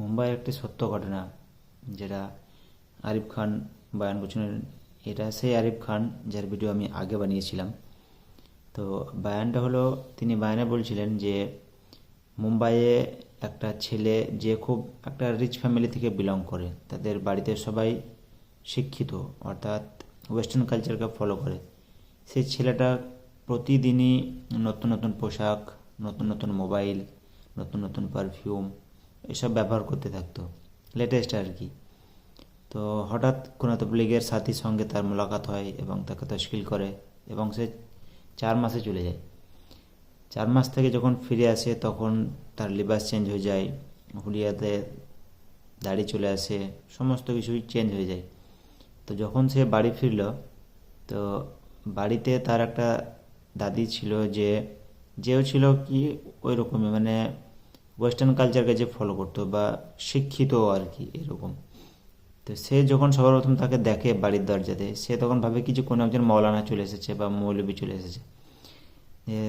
মুম্বাইয়ের একটি সত্য ঘটনা, যেটা আরিফ খান বয়ান করছিলেন এটা সেই আরিফ খান যার ভিডিও আমি আগে বানিয়েছিলাম। তো বায়ানটা হলো, তিনি বায়ানে বলছিলেন যে, মুম্বাইয়ে একটা ছেলে যে খুব একটা রিচ ফ্যামিলি থেকে বিলং করে, তাদের বাড়িতে সবাই শিক্ষিত, অর্থাৎ ওয়েস্টার্ন কালচারকে ফলো করে। সেই ছেলেটা প্রতিদিনই নতুন নতুন পোশাক, নতুন নতুন মোবাইল নতুন নতুন পারফিউম এসব ব্যবহার করতে থাকতো। লেটেস্ট আর কি। তো হঠাৎ কোনো তবলিগের সাথীর সঙ্গে তার মোলাকাত হয় এবং তাকে তশকিল করে এবং সে চার মাসে চলে যায়। চার মাস থেকে যখন ফিরে আসে তখন তার লিবাস চেঞ্জ হয়ে যায়, হুলিয়াতে দাড়ি চলে আসে, সমস্ত কিছুই চেঞ্জ হয়ে যায়। তো যখন সে বাড়ি ফিরল, তো বাড়িতে তার একটা দাদি ছিল যে, যেও ছিল কি ওই রকমই মানে ওয়েস্টার্ন কালচারকে যে ফলো করতো বা শিক্ষিত আর কি এরকম। তো সে যখন সবার প্রথম তাকে দেখে বাড়ির দরজাতে, সে তখন ভাবে কি যে কোনো একজন মৌলানা চলে এসেছে বা মৌলবী চলে এসেছে।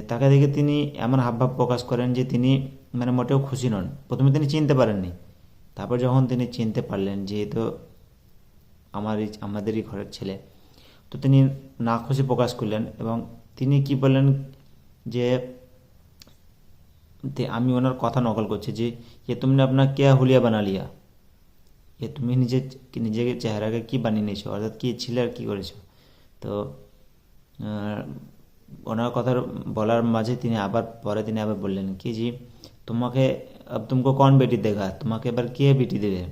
তাকে দেখে তিনি এমন হাবভাব প্রকাশ করেন যে তিনি মানে মোটেও খুশি নন। প্রথমে তিনি চিনতে পারেননি। তারপর যখন তিনি চিনতে পারলেন যেহেতু আমারই, আমাদেরই ঘরের ছেলে, তো তিনি না খুশি প্রকাশ করলেন এবং তিনি কি বললেন যে তে আমি ওনার কথা নকল করছি যে ये तुमने अपना क्या हुलिया बना लिया এ তুমি নিজে নিজের চেহারাকে কি বানিয়ে নিয়েছো অর্থাৎ কি ছিলে আর কি করেছো তো আহ, ওনার কথা বলার মাঝে তিনি আবার পরে তিনি আবার বললেন কি জি তোমাকে अब तुमको कौन बेटी देगा তোমাকে এবার কে বেটি দেবে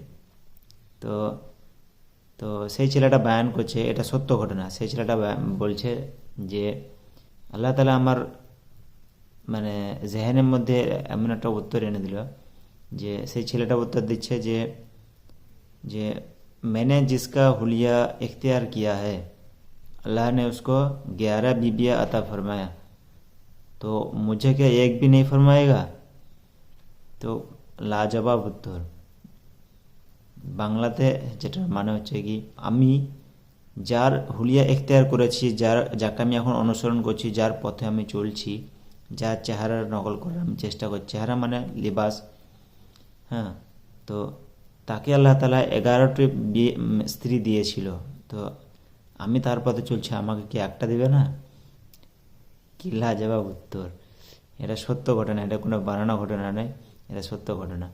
তো তো সেই ছেলেটা বায়ান করছে এটা সত্য ঘটনা সেই ছেলেটা বায়ান- বলছে যে আল্লাহ তালা আমার মানে জেহেনের মধ্যে এমন একটা উত্তর এনে দিল যে সেই ছেলেটা উত্তর দিচ্ছে যে যে मैंने जिसका हुलिया इख्तियार किया है अल्लाह ने उसको ग्यारह बीबिया अता फरमाया तो मुझे क्या एक भी नहीं फरमाएगा তো লাজবাব উত্তর বাংলাতে যেটা মানে হচ্ছে কি আমি যার হুলিয়া এখতিয়ার করেছি যার যাকে আমি এখন অনুসরণ করছি যার পথে আমি চলছি যার চেহারার নকল করার আমি চেষ্টা করি চেহারা মানে লিবাস। হ্যাঁ তো তাকে আল্লাহ তালা এগারোটি বিয়ে স্ত্রী দিয়েছিল। তো আমি তার পথে চলছি, আমাকে কি একটা দেবে না? কি লাজবাব উত্তর। এটা সত্য ঘটনা, এটা কোনো বানানো ঘটনা নয়, এটা সত্য ঘটনা।